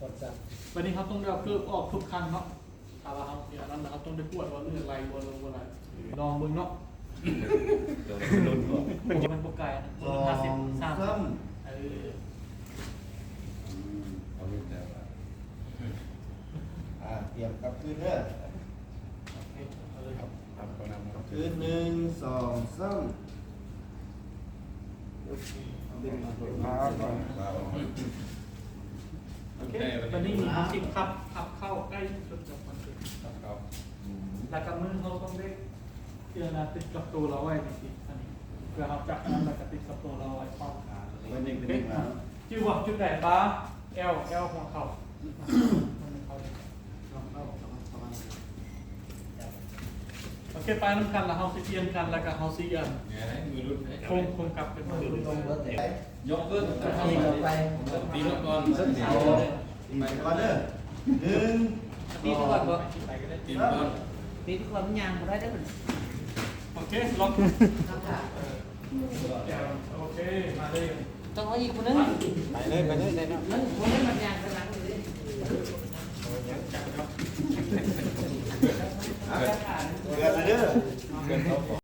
กดจับวันนี้เขาต้องได้เอาเพิ่มออกทุกครั้งเนาะถ้าว่าเขาอย่างนั้นนะครับต้องได้ปวดว่าเรื่องอะไรวัวลงวัวอะไรลองมึงเนาะเดี๋ยวมันลุ้นก่อนเป็นมันปกไก่นะสอห้าสิบงสามซ้เออเอาลุ้นแล้วอะำอ่าเตรียมกลับคืนเด้อโอเคเอาเลยครับครับก็นำครับคืนหนึ่งสองซ้ดึงมาเลยมาก่อนมาก่อนโอเคตอนนี้มีห้าสิบครับขับเข้าใกล้จุดจบมันคือครับครับแล้วก็มือเขาต้องได้เจอนะติดกับตัวเราไว้จริงๆอันนี้เพื่อเราจับนั้นแล้วก็ติดกับตัวเราไว้ป้องกันำวันนี้เป็นยังไงจุดว่าจุดไหนป้าแอลแอลของเขา เคไปน้ำคันแล้วเฮาสิเอียนคันแล้วก็เฮาสิอันเนี่คงคงกลับเป็นมือรุดลเดแต่ยกเบิ้ลตีลงไปตีลงก่อนเส้นเดีวไปก่อนเด้อหนึ่งตีทุกคนบ่ตีทุกคนตีทุกคนยางบ่ได้เด้อโอเคล็อกโอเคมาเลยต้องเอาอีกคนนึงไปเลยไปเลยได้เนาะนั่นคนนี้มันยางกำลังอยู่ดิเอาจับเนาะ Yes, it is.